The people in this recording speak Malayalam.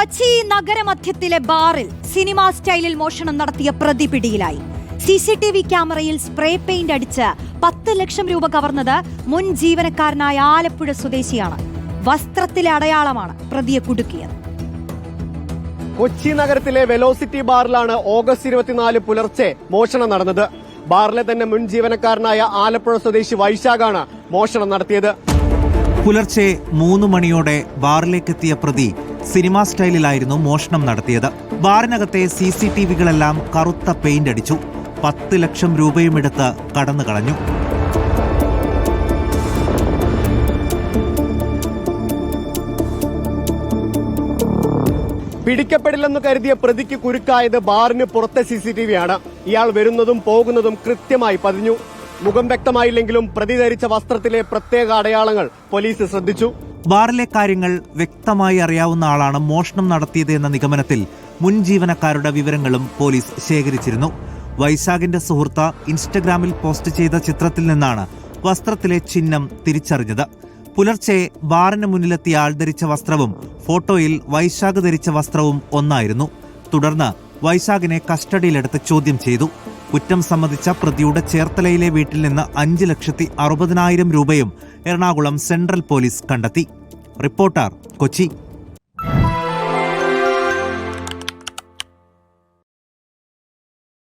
കൊച്ചി നഗരമധ്യത്തിലെ ബാറിൽ സിനിമാ സ്റ്റൈലിൽ മോഷണം നടത്തിയ പ്രതി പിടിയിലായി. സി സി ടി വി ക്യാമറയിൽ സ്പ്രേ പെയിന്റ് അടിച്ച് പത്ത് ലക്ഷം രൂപ കവർന്നത് മുൻ ജീവനക്കാരനായ ആലപ്പുഴ സ്വദേശിയാണ്. വസ്ത്രത്തിലെ അടയാളമാണ് പ്രതിയെ കുടുക്കിയത്. കൊച്ചി നഗരത്തിലെ വെലോസിറ്റി ബാറിലാണ് ഓഗസ്റ്റ് ഇരുപത്തിനാല് പുലർച്ചെ മോഷണം നടന്നത്. ബാറിലെ തന്നെ മുൻ ജീവനക്കാരനായ ആലപ്പുഴ സ്വദേശി വൈശാഖാണ് മോഷണം നടത്തിയത്. പുലർച്ചെ മൂന്ന് മണിയോടെ ബാറിലേക്കെത്തിയ പ്രതി സിനിമാ സ്റ്റൈലിലായിരുന്നു മോഷണം നടത്തിയത്. ബാറിനകത്തെ സി സി ടി വികളെല്ലാം കറുത്ത പെയിന്റ് അടിച്ചു. പത്ത് ലക്ഷം രൂപയും എടുത്ത് കടന്നു കളഞ്ഞു. പിടിക്കപ്പെടില്ലെന്ന് കരുതിയ പ്രതിക്ക് കുരുക്കായത് ബാറിന് പുറത്തെ സി സി ടി വി ആണ് ഇയാൾ വരുന്നതും പോകുന്നതും കൃത്യമായി പതിഞ്ഞു. മുഖം വ്യക്തമായില്ലെങ്കിലും പ്രതി ധരിച്ച വസ്ത്രത്തിലെ പ്രത്യേക അടയാളങ്ങൾ പോലീസ് ശ്രദ്ധിച്ചു. ബാറിലെ കാര്യങ്ങൾ വ്യക്തമായി അറിയാവുന്ന ആളാണ് മോഷണം നടത്തിയത് എന്ന നിഗമനത്തിൽ മുൻ ജീവനക്കാരുടെ വിവരങ്ങളും പോലീസ് ശേഖരിച്ചിരുന്നു. വൈശാഖിന്റെ സുഹൃത്ത് ഇൻസ്റ്റഗ്രാമിൽ പോസ്റ്റ് ചെയ്ത ചിത്രത്തിൽ നിന്നാണ് വസ്ത്രത്തിലെ ചിഹ്നം തിരിച്ചറിഞ്ഞത്. പുലർച്ചെ ബാറിന് മുന്നിലെത്തിയ ആൾ ധരിച്ച വസ്ത്രവും ഫോട്ടോയിൽ വൈശാഖ് ധരിച്ച വസ്ത്രവും ഒന്നായിരുന്നു. തുടർന്ന് വൈശാഖിനെ കസ്റ്റഡിയിലെടുത്ത് ചോദ്യം ചെയ്തു. കുറ്റം സംബന്ധിച്ച പ്രതിയുടെ ചേർത്തലയിലെ വീട്ടിൽ നിന്ന് അഞ്ച് ലക്ഷത്തി അറുപതിനായിരം രൂപയും എറണാകുളം സെൻട്രൽ പോലീസ് കണ്ടെത്തി. റിപ്പോർട്ടർ കൊച്ചി.